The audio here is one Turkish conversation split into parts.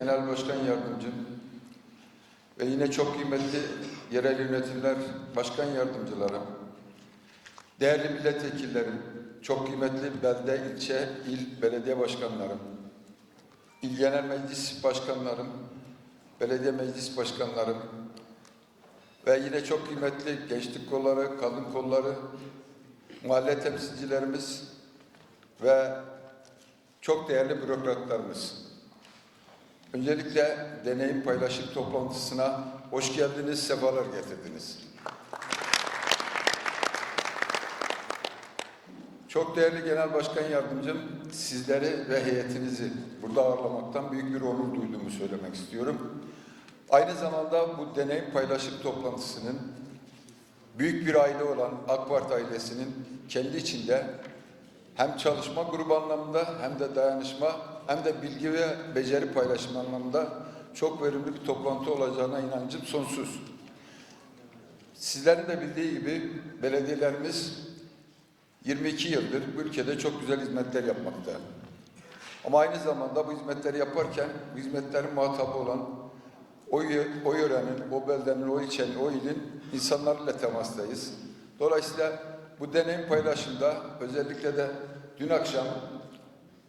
Genel Başkan Yardımcım ve yine çok kıymetli yerel yönetimler başkan yardımcılarım, değerli milletvekillerim, çok kıymetli belde, ilçe, il belediye başkanlarım, il genel meclis başkanlarım, belediye meclis başkanlarım ve yine çok kıymetli gençlik kolları, kadın kolları, mahalle temsilcilerimiz ve çok değerli bürokratlarımız. Öncelikle deneyim paylaşım toplantısına hoş geldiniz, sefalar getirdiniz. Çok değerli Genel Başkan Yardımcım, sizleri ve heyetinizi burada ağırlamaktan büyük bir onur duyduğumu söylemek istiyorum. Aynı zamanda bu deneyim paylaşım toplantısının büyük bir aile olan AK Parti ailesinin kendi içinde hem çalışma grubu anlamında hem de dayanışma hem de bilgi ve beceri paylaşımı anlamında çok verimli bir toplantı olacağına inancım sonsuz. Sizlerin de bildiği gibi belediyelerimiz 22 yıldır bu ülkede çok güzel hizmetler yapmakta. Ama aynı zamanda bu hizmetleri yaparken bu hizmetlerin muhatabı olan o, o yörenin, o beldenin, o ilçenin, o ilin insanlarıyla temastayız. Dolayısıyla bu deneyim paylaşımda özellikle de dün akşam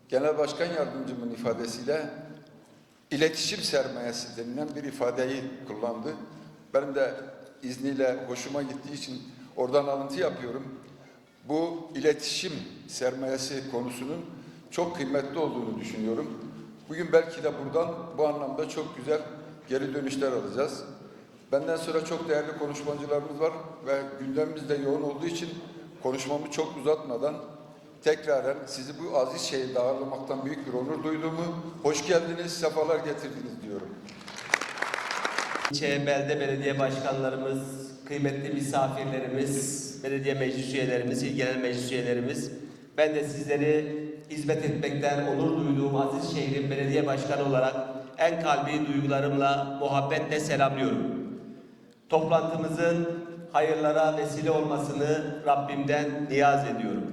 Genel Başkan Yardımcımın ifadesiyle iletişim sermayesi denilen bir ifadeyi kullandı. Benim de izniyle hoşuma gittiği için oradan alıntı yapıyorum. Bu iletişim sermayesi konusunun çok kıymetli olduğunu düşünüyorum. Bugün belki de buradan bu anlamda çok güzel geri dönüşler alacağız. Benden sonra çok değerli konuşmacılarımız var ve gündemimiz de yoğun olduğu için konuşmamı çok uzatmadan tekraren sizi bu aziz şehirde ağırlamaktan büyük bir onur duyduğumu, hoş geldiniz, sefalar getirdiniz diyorum. İlçe, belde belediye başkanlarımız, kıymetli misafirlerimiz, belediye meclis üyelerimiz, il genel meclis üyelerimiz, ben de sizleri hizmet etmekten onur duyduğum aziz şehrin belediye başkanı olarak en kalbi duygularımla, muhabbetle selamlıyorum. Toplantımızın hayırlara vesile olmasını Rabbimden niyaz ediyorum.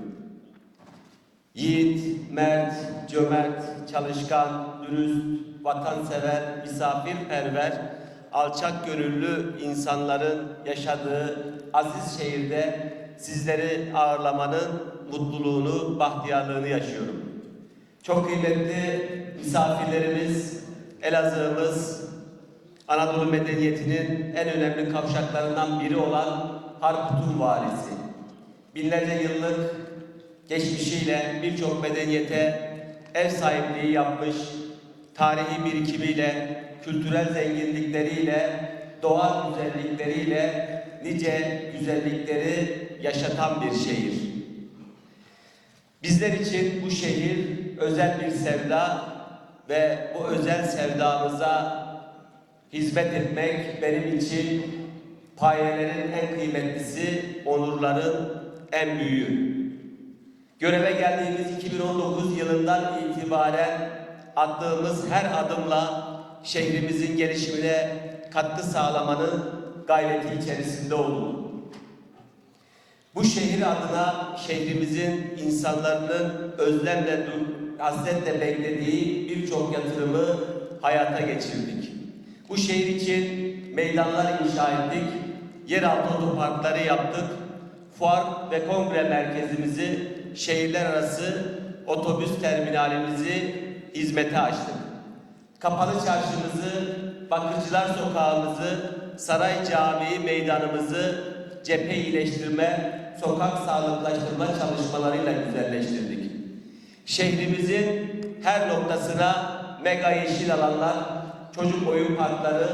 Yiğit, mert, cömert, çalışkan, dürüst, vatansever, misafirperver, alçak gönüllü insanların yaşadığı aziz şehirde sizleri ağırlamanın mutluluğunu, bahtiyarlığını yaşıyorum. Çok kıymetli misafirlerimiz, Elazığ'ımız, Anadolu medeniyetinin en önemli kavşaklarından biri olan Harput'un valisi. Binlerce yıllık geçmişiyle birçok medeniyete ev sahipliği yapmış, tarihi birikimiyle, kültürel zenginlikleriyle, doğal güzellikleriyle nice güzellikleri yaşatan bir şehir. Bizler için bu şehir özel bir sevda ve bu özel sevdamıza hizmet etmek benim için payelerin en kıymetlisi, onurların en büyüğü. Göreve geldiğimiz 2019 yılından itibaren attığımız her adımla şehrimizin gelişimine katkı sağlamanın gayreti içerisinde olduk. Bu şehir adına şehrimizin insanların özlemle, hasretle beklediği birçok yatırımı hayata geçirdik. Bu şehir için meydanlar inşa ettik, yeraltı otoparkları yaptık, fuar ve kongre merkezimizi, şehirler arası otobüs terminalimizi hizmete açtık. Kapalı çarşımızı, Bakırcılar sokağımızı, Saray Camii meydanımızı cephe iyileştirme, sokak sağlıklaştırma çalışmalarıyla güzelleştirdik. Şehrimizin her noktasına mega yeşil alanlar, çocuk oyun parkları,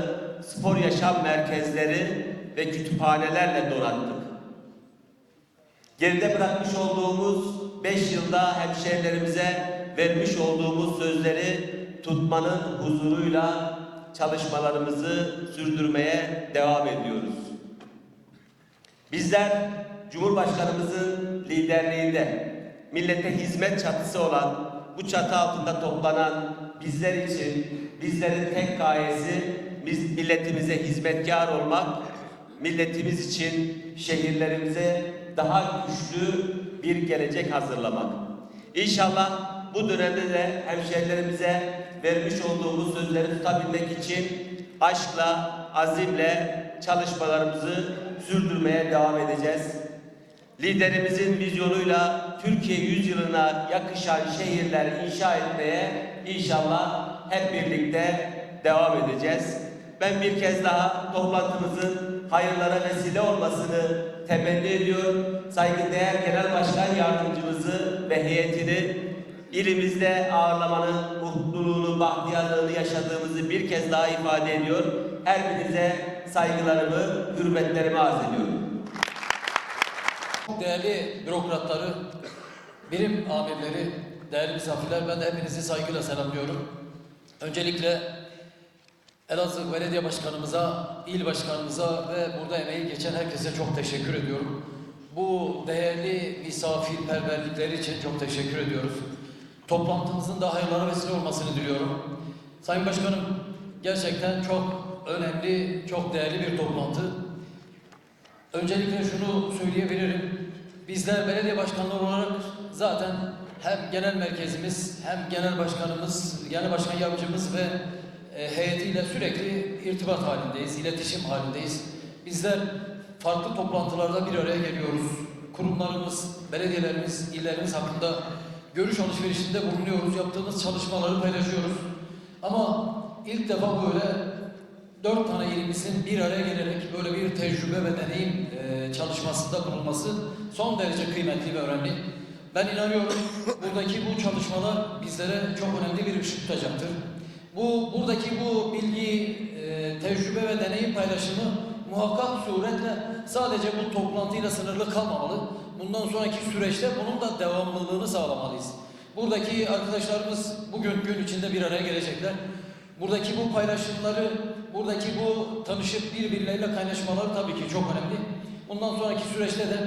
spor yaşam merkezleri ve kütüphanelerle donattık. Geride bırakmış olduğumuz 5 yılda hemşehrilerimize vermiş olduğumuz sözleri tutmanın huzuruyla çalışmalarımızı sürdürmeye devam ediyoruz. Bizler Cumhurbaşkanımızın liderliğinde millete hizmet çatısı olan bu çatı altında toplanan bizler için bizlerin tek gayesi biz milletimize hizmetkar olmak, milletimiz için şehirlerimize daha güçlü bir gelecek hazırlamak. İnşallah bu dönemde de hemşehrilerimize vermiş olduğumuz sözleri tutabilmek için aşkla, azimle çalışmalarımızı sürdürmeye devam edeceğiz. Liderimizin vizyonuyla Türkiye yüzyılına yakışan şehirler inşa etmeye inşallah hep birlikte devam edeceğiz. Ben bir kez daha toplantımızın hayırlara vesile olmasını temenni ediyorum. Saygıdeğer Genel Başkan Yardımcımızı ve heyetini ilimizde ağırlamanın mutluluğunu, bahtiyarlığını yaşadığımızı bir kez daha ifade ediyor. Her birinize saygılarımı, hürmetlerimi arz ediyorum. Değerli bürokratları, birim amirleri, değerli misafirler, ben de hepinizi saygıyla selamlıyorum. Öncelikle Elazığ Belediye Başkanımıza, il başkanımıza ve burada emeği geçen herkese çok teşekkür ediyorum. Bu değerli misafirperverlikleri için çok teşekkür ediyoruz. Toplantımızın da hayırlara vesile olmasını diliyorum. Sayın Başkanım, gerçekten çok önemli, çok değerli bir toplantı. Öncelikle şunu söyleyebilirim. Bizler belediye başkanları olarak zaten hem genel merkezimiz hem genel başkanımız, genel başkan yardımcımız ve heyetiyle sürekli irtibat halindeyiz, iletişim halindeyiz. Bizler farklı toplantılarda bir araya geliyoruz. Kurumlarımız, belediyelerimiz, illerimiz hakkında görüş alışverişinde bulunuyoruz. Yaptığımız çalışmaları paylaşıyoruz. Ama ilk defa böyle dört tane ilimizin bir araya gelerek böyle bir tecrübe ve deneyim e, çalışmasında bulunması son derece kıymetli ve önemli. Ben inanıyorum buradaki bu çalışmalar bizlere çok önemli bir ışık tutacaktır. Bu buradaki bu bilgi, e, tecrübe ve deneyim paylaşımı muhakkak suretle sadece bu toplantıyla sınırlı kalmamalı. Bundan sonraki süreçte bunun da devamlılığını sağlamalıyız. Buradaki arkadaşlarımız bugün gün içinde bir araya gelecekler. Buradaki bu paylaşımları, buradaki bu tanışıp birbirleriyle kaynaşmaları tabii ki çok önemli. Bundan sonraki süreçte de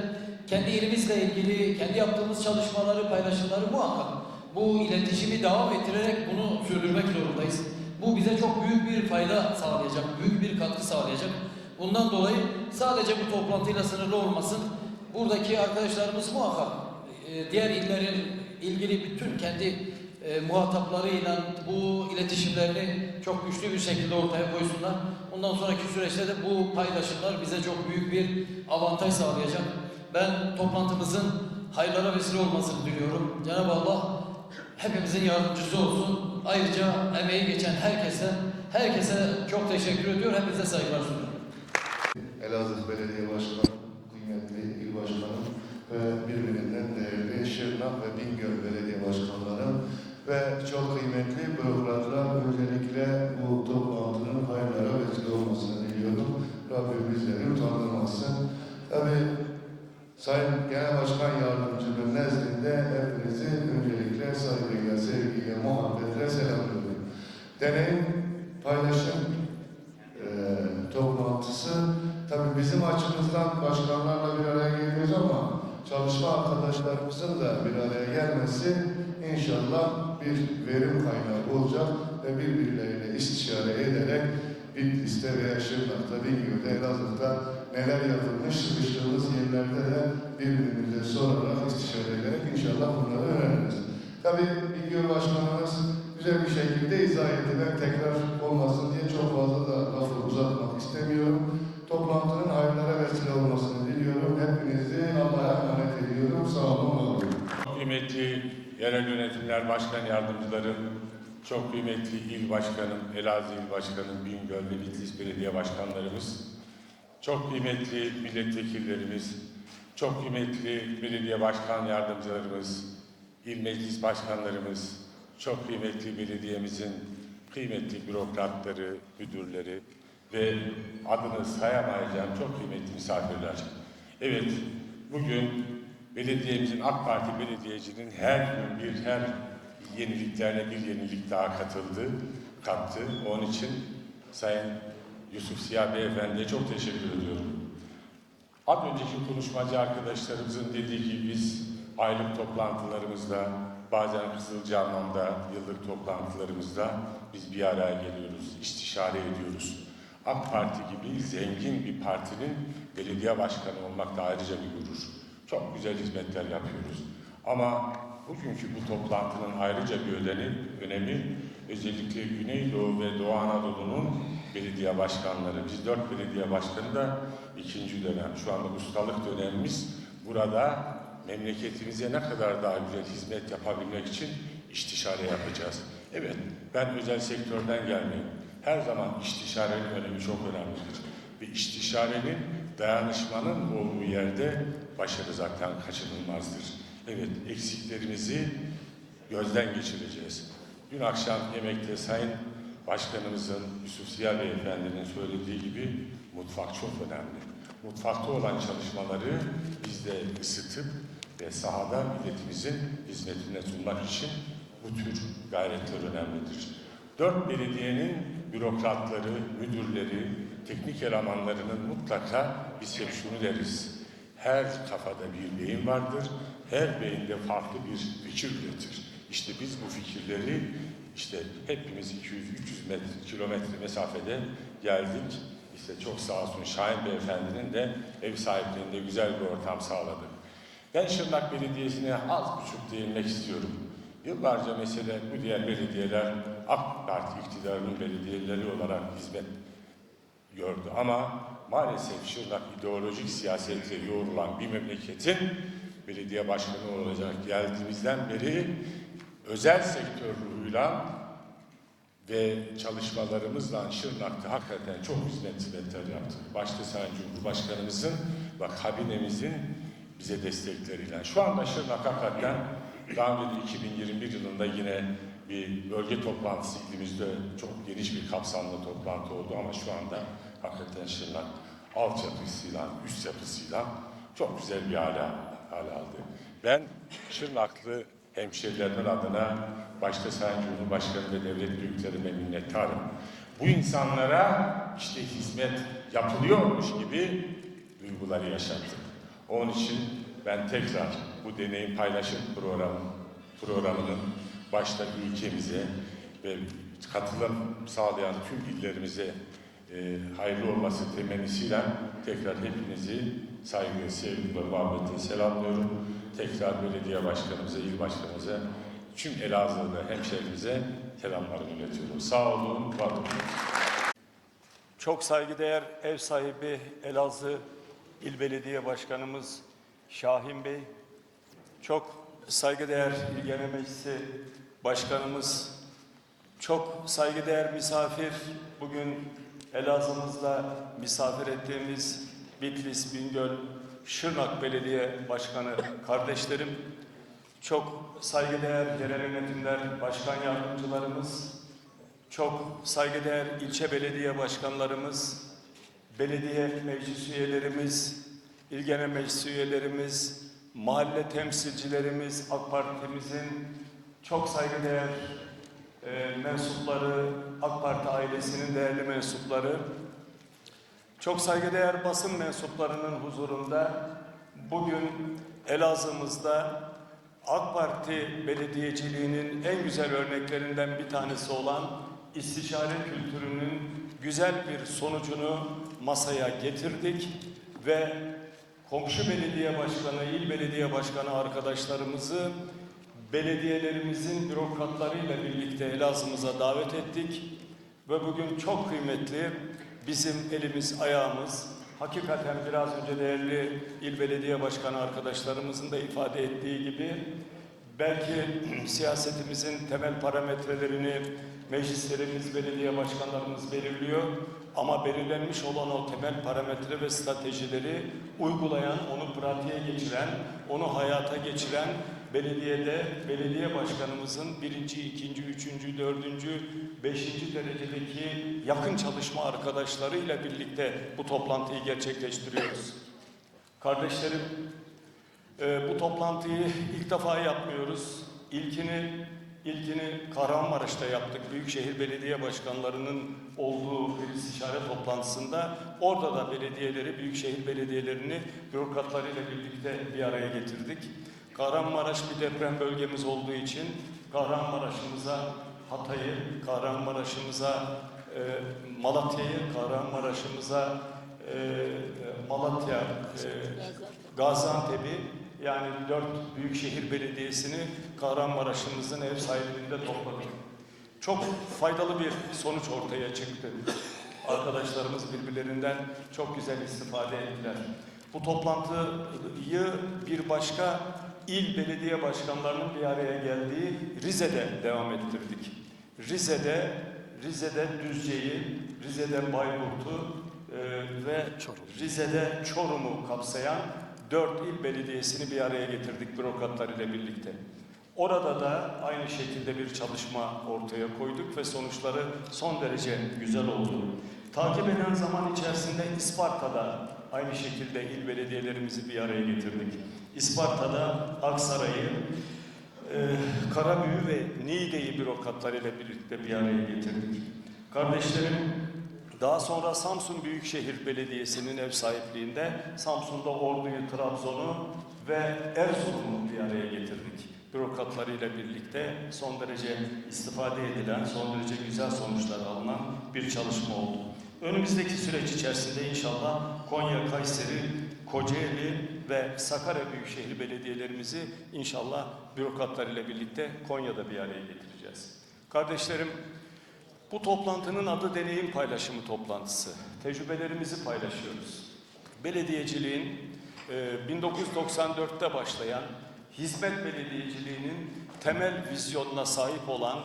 kendi ilimizle ilgili, kendi yaptığımız çalışmaları, paylaşımları muhakkak bu iletişimi devam ettirerek bunu sürdürmek zorundayız. Bu bize çok büyük bir fayda sağlayacak, büyük bir katkı sağlayacak. Bundan dolayı sadece bu toplantıyla sınırlı olmasın. Buradaki arkadaşlarımız muhakkak e, diğer illerin ilgili bütün kendi e, muhataplarıyla bu iletişimlerini çok güçlü bir şekilde ortaya koysunlar. Ondan sonraki süreçte de bu paylaşımlar bize çok büyük bir avantaj sağlayacak. Ben toplantımızın hayırlara vesile olmasını diliyorum. Cenab-ı Allah hepimizin yardımcısı olsun. Ayrıca emeği geçen herkese, herkese çok teşekkür ediyor. Hepinize saygılar sunuyorum. Elazığ Belediye Başkanı, kıymetli il başkanım ve birbirinden değerli Şırnak ve Bingöl Belediye Başkanlarım ve çok kıymetli bürokratlar öncelikle bu toplantının hayırlara vesile olmasını diliyorum. Rabbim bizleri utandırmasın. Sayın Genel Başkan Yardımcımın nezdinde hepinizi öncelikle saygıyla, sevgiyle, muhabbetle selamlıyorum. Deneyim, paylaşım, e, toplantısı tabii bizim açımızdan başkanlarla bir araya geliyoruz ama çalışma arkadaşlarımızın da bir araya gelmesi inşallah bir verim kaynağı olacak ve birbirleriyle istişare ederek Bitlis'te veya Şırnak'ta, Bingöl'de, Elazığ'da neler yapılmış, sıkıştığımız yerlerde de birbirimize sorarak, istişare ederek inşallah bunları öğreniriz. Tabii Bingöl Başkanımız güzel bir şekilde izah etti. Ben tekrar olmasın diye çok fazla da lafı uzatmak istemiyorum. Toplantının hayırlara vesile olmasını diliyorum. Hepinizi Allah'a emanet ediyorum. Sağ olun, olun. Kıymetli yerel yönetimler başkan yardımcılarım, çok kıymetli il başkanım, Elazığ il başkanım, Bingöl ve Bitlis belediye başkanlarımız, çok kıymetli milletvekillerimiz, çok kıymetli belediye başkan yardımcılarımız, il meclis başkanlarımız, çok kıymetli belediyemizin kıymetli bürokratları, müdürleri ve adını sayamayacağım çok kıymetli misafirler. Evet, bugün belediyemizin AK Parti belediyecinin her gün bir her yeniliklerine bir yenilik daha katıldı, kattı. Onun için Sayın Yusuf Siyah Beyefendi'ye çok teşekkür ediyorum. Az önceki konuşmacı arkadaşlarımızın dediği gibi biz aylık toplantılarımızda, bazen Kızılcahamam'da, yıllık toplantılarımızda biz bir araya geliyoruz, istişare ediyoruz. AK Parti gibi zengin bir partinin belediye başkanı olmak da ayrıca bir gurur. Çok güzel hizmetler yapıyoruz. Ama bugünkü bu toplantının ayrıca bir önemi, önemi özellikle Güneydoğu ve Doğu Anadolu'nun belediye başkanları, biz dört belediye başkanı da ikinci dönem, şu anda ustalık dönemimiz burada memleketimize ne kadar daha güzel hizmet yapabilmek için istişare yapacağız. Evet, ben özel sektörden gelmeyim. Her zaman istişarenin önemi çok önemlidir. Ve istişarenin, dayanışmanın olduğu yerde başarı zaten kaçınılmazdır. Evet, eksiklerimizi gözden geçireceğiz. Dün akşam yemekte Sayın Başkanımızın Yusuf Ziya Beyefendi'nin söylediği gibi mutfak çok önemli. Mutfakta olan çalışmaları biz de ısıtıp ve sahada milletimizin hizmetine sunmak için bu tür gayretler önemlidir. Dört belediyenin bürokratları, müdürleri, teknik elemanlarının mutlaka biz hep şunu deriz. Her kafada bir beyin vardır, her beyinde farklı bir fikir üretir. İşte biz bu fikirleri işte hepimiz 200-300 metre, kilometre mesafede geldik. İşte çok sağ olsun Şahin Beyefendi'nin de ev sahipliğinde güzel bir ortam sağladık. Ben Şırnak Belediyesi'ne az buçuk değinmek istiyorum. Yıllarca mesela bu diğer belediyeler AK Parti iktidarının belediyeleri olarak hizmet gördü. Ama maalesef Şırnak ideolojik siyasetle yoğrulan bir memleketin belediye başkanı olacak geldiğimizden beri özel sektör ruhuyla ve çalışmalarımızla Şırnak'ta hakikaten çok hizmet hizmetler yaptık. Başta Sayın Cumhurbaşkanımızın ve kabinemizin bize destekleriyle. Şu anda Şırnak hakikaten daha önce de 2021 yılında yine bir bölge toplantısı ilimizde çok geniş bir kapsamlı toplantı oldu ama şu anda hakikaten Şırnak altyapısıyla, üst yapısıyla çok güzel bir hale, hale aldı. Ben Şırnaklı hemşehrilerimin adına başta Sayın Cumhurbaşkanı ve devlet büyüklerime minnettarım. Bu insanlara işte hizmet yapılıyormuş gibi duyguları yaşattık. Onun için ben tekrar bu deneyim paylaşım programı, programının başta ülkemize ve katılım sağlayan tüm illerimize e, hayırlı olması temennisiyle tekrar hepinizi saygı, sevgi ve muhabbetle selamlıyorum. Tekrar belediye başkanımıza, il başkanımıza, tüm Elazığ'da hemşehrimize selamlarımı iletiyorum. Sağ olun, var olun. Çok saygıdeğer ev sahibi Elazığ İl Belediye Başkanımız Şahin Bey, çok saygıdeğer İl Genel Meclisi Başkanımız, çok saygıdeğer misafir, bugün Elazığ'ımızda misafir ettiğimiz Bitlis, Bingöl, Şırnak Belediye Başkanı kardeşlerim, çok saygıdeğer yerel yönetimler başkan yardımcılarımız, çok saygıdeğer ilçe belediye başkanlarımız, belediye meclis üyelerimiz, il genel meclis üyelerimiz, mahalle temsilcilerimiz, AK Parti'mizin çok saygıdeğer e, mensupları, AK Parti ailesinin değerli mensupları, çok saygıdeğer basın mensuplarının huzurunda bugün Elazığ'ımızda AK Parti belediyeciliğinin en güzel örneklerinden bir tanesi olan istişare kültürünün güzel bir sonucunu masaya getirdik ve komşu belediye başkanı, il belediye başkanı arkadaşlarımızı belediyelerimizin bürokratlarıyla birlikte Elazığ'ımıza davet ettik. Ve bugün çok kıymetli bizim elimiz ayağımız hakikaten biraz önce değerli il belediye başkanı arkadaşlarımızın da ifade ettiği gibi belki siyasetimizin temel parametrelerini meclislerimiz, belediye başkanlarımız belirliyor. Ama belirlenmiş olan o temel parametre ve stratejileri uygulayan, onu pratiğe geçiren, onu hayata geçiren belediyede belediye başkanımızın birinci, ikinci, üçüncü, dördüncü, beşinci derecedeki yakın çalışma arkadaşlarıyla birlikte bu toplantıyı gerçekleştiriyoruz. Kardeşlerim, e, bu toplantıyı ilk defa yapmıyoruz. İlkini ilkini Kahramanmaraş'ta yaptık. Büyükşehir Belediye Başkanlarının olduğu bir istişare toplantısında orada da belediyeleri, büyükşehir belediyelerini bürokratlarıyla birlikte bir araya getirdik. Kahramanmaraş bir deprem bölgemiz olduğu için Kahramanmaraş'ımıza Hatay'ı, Kahramanmaraş'ımıza e, Malatya'yı, Kahramanmaraş'ımıza e, Malatya, e, Gaziantep'i yani dört büyükşehir belediyesini Kahramanmaraş'ımızın ev sahipliğinde topladık. Çok faydalı bir sonuç ortaya çıktı. Arkadaşlarımız birbirlerinden çok güzel istifade ettiler. Bu toplantıyı bir başka il belediye başkanlarının bir araya geldiği Rize'de devam ettirdik. Rize'de Rize'de Düzce'yi, Rize'de Bayburt'u e, ve Rize'de Çorum'u kapsayan dört il belediyesini bir araya getirdik bürokratlar ile birlikte. Orada da aynı şekilde bir çalışma ortaya koyduk ve sonuçları son derece güzel oldu. Takip eden zaman içerisinde İsparta'da aynı şekilde il belediyelerimizi bir araya getirdik. İsparta'da Aksaray'ı, e, Karabüyü ve Niğde'yi bürokratlar ile birlikte bir araya getirdik. Kardeşlerim, daha sonra Samsun Büyükşehir Belediyesi'nin ev sahipliğinde Samsun'da Ordu'yu, Trabzon'u ve Erzurum'u bir araya getirdik. Bürokratlarıyla birlikte son derece istifade edilen, son derece güzel sonuçlar alınan bir çalışma oldu. Önümüzdeki süreç içerisinde inşallah Konya, Kayseri, Kocaeli ve Sakarya Büyükşehir Belediyelerimizi inşallah bürokratlar ile birlikte Konya'da bir araya getireceğiz. Kardeşlerim, bu toplantının adı deneyim paylaşımı toplantısı. Tecrübelerimizi paylaşıyoruz. Belediyeciliğin e, 1994'te başlayan hizmet belediyeciliğinin temel vizyonuna sahip olan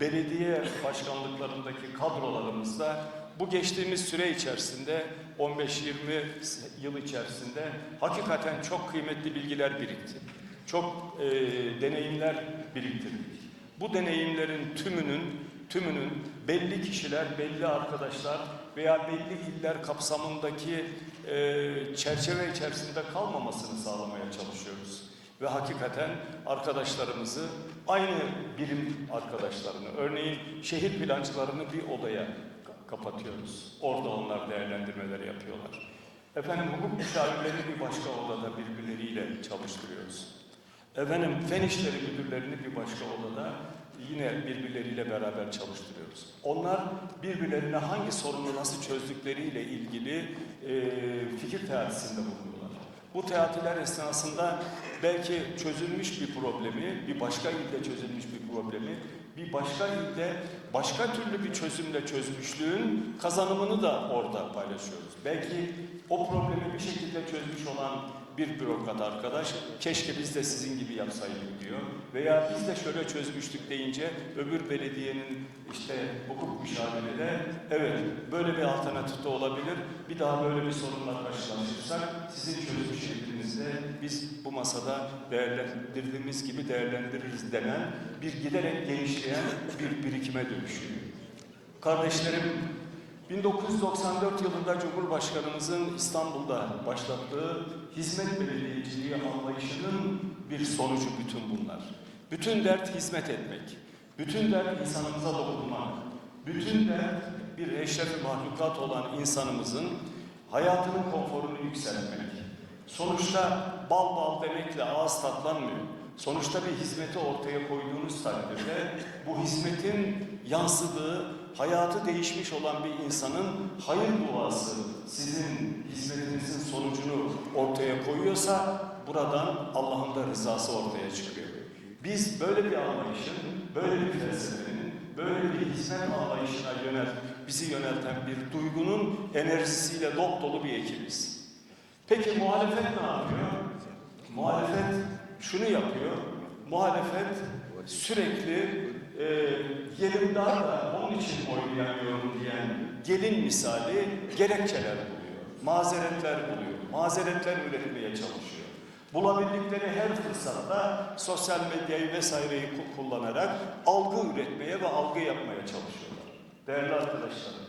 belediye başkanlıklarındaki kadrolarımızda bu geçtiğimiz süre içerisinde 15-20 yıl içerisinde hakikaten çok kıymetli bilgiler birikti. Çok e, deneyimler biriktirdik. Bu deneyimlerin tümünün tümünün belli kişiler, belli arkadaşlar veya belli iller kapsamındaki e, çerçeve içerisinde kalmamasını sağlamaya çalışıyoruz. Ve hakikaten arkadaşlarımızı aynı birim arkadaşlarını, örneğin şehir plancılarını bir odaya kapatıyoruz. Orada onlar değerlendirmeleri yapıyorlar. Efendim hukuk müşavirlerini bir başka odada birbirleriyle çalıştırıyoruz. Efendim fen işleri müdürlerini bir başka odada yine birbirleriyle beraber çalıştırıyoruz. Onlar birbirlerine hangi sorunu nasıl çözdükleriyle ilgili e, fikir teatisinde bulunuyorlar. Bu teatiler esnasında belki çözülmüş bir problemi, bir başka ilde çözülmüş bir problemi, bir başka ilde başka türlü bir çözümle çözmüşlüğün kazanımını da orada paylaşıyoruz. Belki o problemi bir şekilde çözmüş olan bir bürokrat arkadaş keşke biz de sizin gibi yapsaydık diyor. Veya biz de şöyle çözmüştük deyince öbür belediyenin işte hukuk müşaviri de evet böyle bir alternatif de olabilir. Bir daha böyle bir sorunla karşılaşırsak sizin çözmüş şeklinizde biz bu masada değerlendirdiğimiz gibi değerlendiririz denen bir giderek genişleyen bir birikime dönüşüyor. Kardeşlerim 1994 yılında Cumhurbaşkanımızın İstanbul'da başlattığı hizmet belediyeciliği anlayışının bir sonucu bütün bunlar. Bütün dert hizmet etmek, bütün dert insanımıza dokunmak, bütün dert bir eşref mahlukat olan insanımızın hayatının konforunu yükseltmek. Sonuçta bal bal demekle ağız tatlanmıyor. Sonuçta bir hizmeti ortaya koyduğunuz takdirde bu hizmetin yansıdığı, hayatı değişmiş olan bir insanın hayır duası sizin hizmetinizin sonucunu ortaya koyuyorsa buradan Allah'ın da rızası ortaya çıkıyor. Biz böyle bir anlayışın, böyle bir felsefenin, böyle bir hizmet anlayışına yönel, bizi yönelten bir duygunun enerjisiyle dop dolu bir ekibiz. Peki muhalefet ne yapıyor? Muhalefet şunu yapıyor. Muhalefet sürekli e, gelin daha da onun için oynayamıyorum diyen gelin misali gerekçeler buluyor. Mazeretler buluyor. Mazeretler üretmeye çalışıyor. Bulabildikleri her fırsatta sosyal medyayı vesaireyi ku- kullanarak algı üretmeye ve algı yapmaya çalışıyorlar. Değerli arkadaşlarım,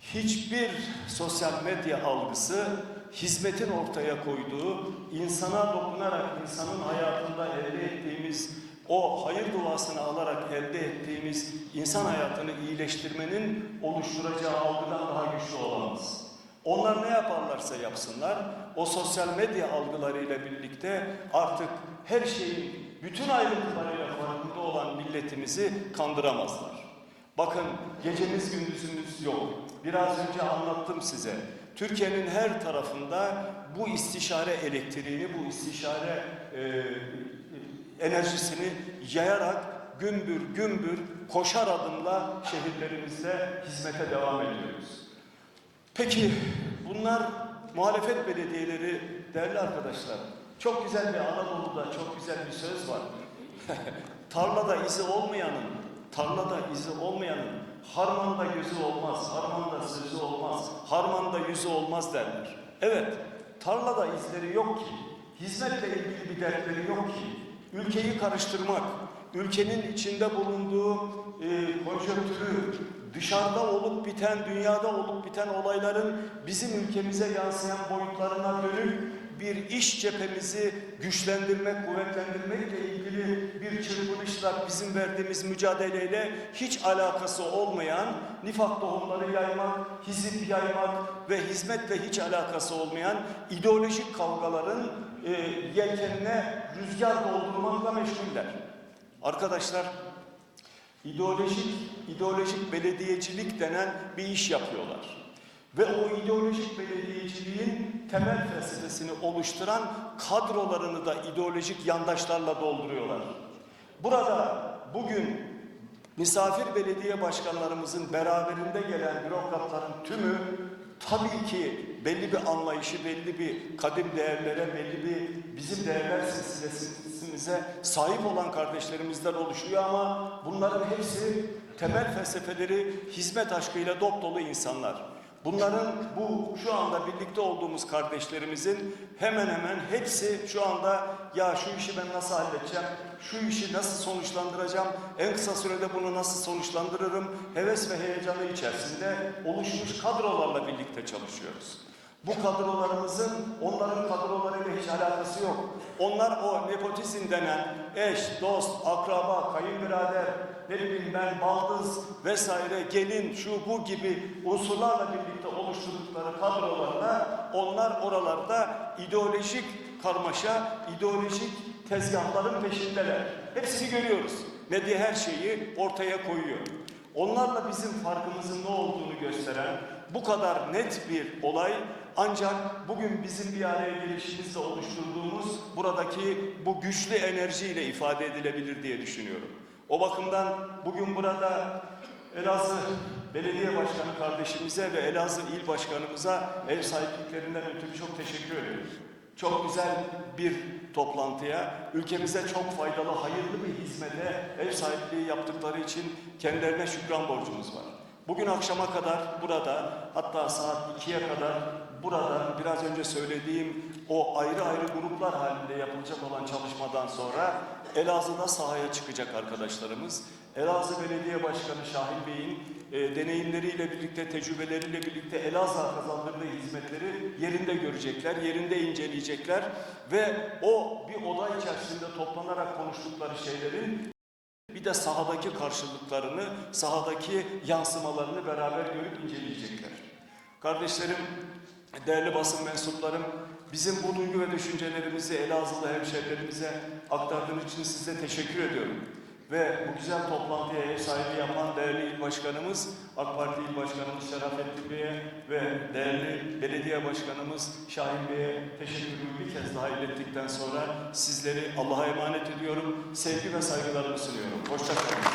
hiçbir sosyal medya algısı hizmetin ortaya koyduğu, insana dokunarak insanın hayatında elde ettiğimiz o hayır duasını alarak elde ettiğimiz insan hayatını iyileştirmenin oluşturacağı algıdan daha güçlü olamaz. Onlar ne yaparlarsa yapsınlar, o sosyal medya algılarıyla birlikte artık her şeyin bütün ayrıntılarıyla farkında olan milletimizi kandıramazlar. Bakın gecemiz gündüzümüz yok. Biraz önce anlattım size. Türkiye'nin her tarafında bu istişare elektriğini, bu istişare e, enerjisini yayarak gümbür gümbür koşar adımla şehirlerimizde hizmete devam ediyoruz. Peki bunlar muhalefet belediyeleri değerli arkadaşlar. Çok güzel bir Anadolu'da çok güzel bir söz var. tarlada izi olmayanın, tarlada izi olmayanın harmanda gözü olmaz, harmanda sözü olmaz, harmanda yüzü olmaz derler. Evet, tarlada izleri yok ki, hizmetle ilgili bir dertleri yok ki, ülkeyi karıştırmak, ülkenin içinde bulunduğu e, konjonktürü, dışarıda olup biten, dünyada olup biten olayların bizim ülkemize yansıyan boyutlarına dönük bir iş cephemizi güçlendirmek, kuvvetlendirmekle ilgili bir çırpınışla bizim verdiğimiz mücadeleyle hiç alakası olmayan nifak tohumları yaymak, hizip yaymak ve hizmetle hiç alakası olmayan ideolojik kavgaların e, yelkenine rüzgar doldurmakla meşguller. Arkadaşlar ideolojik ideolojik belediyecilik denen bir iş yapıyorlar. Ve o ideolojik belediyeciliğin temel felsefesini oluşturan kadrolarını da ideolojik yandaşlarla dolduruyorlar. Burada bugün misafir belediye başkanlarımızın beraberinde gelen bürokratların tümü tabii ki belli bir anlayışı, belli bir kadim değerlere, belli bir bizim değerler silsilesimize sahip olan kardeşlerimizden oluşuyor ama bunların hepsi temel felsefeleri hizmet aşkıyla dop dolu insanlar. Bunların bu şu anda birlikte olduğumuz kardeşlerimizin hemen hemen hepsi şu anda ya şu işi ben nasıl halledeceğim, şu işi nasıl sonuçlandıracağım, en kısa sürede bunu nasıl sonuçlandırırım, heves ve heyecanı içerisinde oluşmuş kadrolarla birlikte çalışıyoruz. Bu kadrolarımızın onların kadrolarıyla hiç alakası yok. Onlar o nepotizm denen eş, dost, akraba, kayınbirader, ne bileyim ben baldız vesaire gelin şu bu gibi unsurlarla birlikte oluşturdukları kadrolarla onlar oralarda ideolojik karmaşa, ideolojik tezgahların peşindeler. Hepsini görüyoruz. Ne diye her şeyi ortaya koyuyor. Onlarla bizim farkımızın ne olduğunu gösteren bu kadar net bir olay ancak bugün bizim bir araya gelişimizle oluşturduğumuz buradaki bu güçlü enerjiyle ifade edilebilir diye düşünüyorum. O bakımdan bugün burada Elazığ Belediye Başkanı kardeşimize ve Elazığ İl Başkanımıza ev sahipliklerinden ötürü çok teşekkür ediyoruz. Çok güzel bir toplantıya, ülkemize çok faydalı, hayırlı bir hizmete ev sahipliği yaptıkları için kendilerine şükran borcumuz var. Bugün akşama kadar burada, hatta saat 2'ye kadar burada biraz önce söylediğim o ayrı ayrı gruplar halinde yapılacak olan çalışmadan sonra Elazığ'da sahaya çıkacak arkadaşlarımız. Elazığ Belediye Başkanı Şahin Bey'in e, deneyimleriyle birlikte, tecrübeleriyle birlikte Elazığ'a kazandırdığı hizmetleri yerinde görecekler, yerinde inceleyecekler ve o bir oda içerisinde toplanarak konuştukları şeylerin bir de sahadaki karşılıklarını, sahadaki yansımalarını beraber görüp inceleyecekler. Kardeşlerim, değerli basın mensuplarım, bizim bu duygu ve düşüncelerimizi Elazığlı hemşehrilerimize aktardığınız için size teşekkür ediyorum. Ve bu güzel toplantıya ev sahibi yapan değerli il başkanımız, AK Parti il başkanımız Şerafettin Bey'e ve değerli belediye başkanımız Şahin Bey'e teşekkürümü bir kez daha ilettikten sonra sizleri Allah'a emanet ediyorum. Sevgi ve saygılarımı sunuyorum. Hoşçakalın.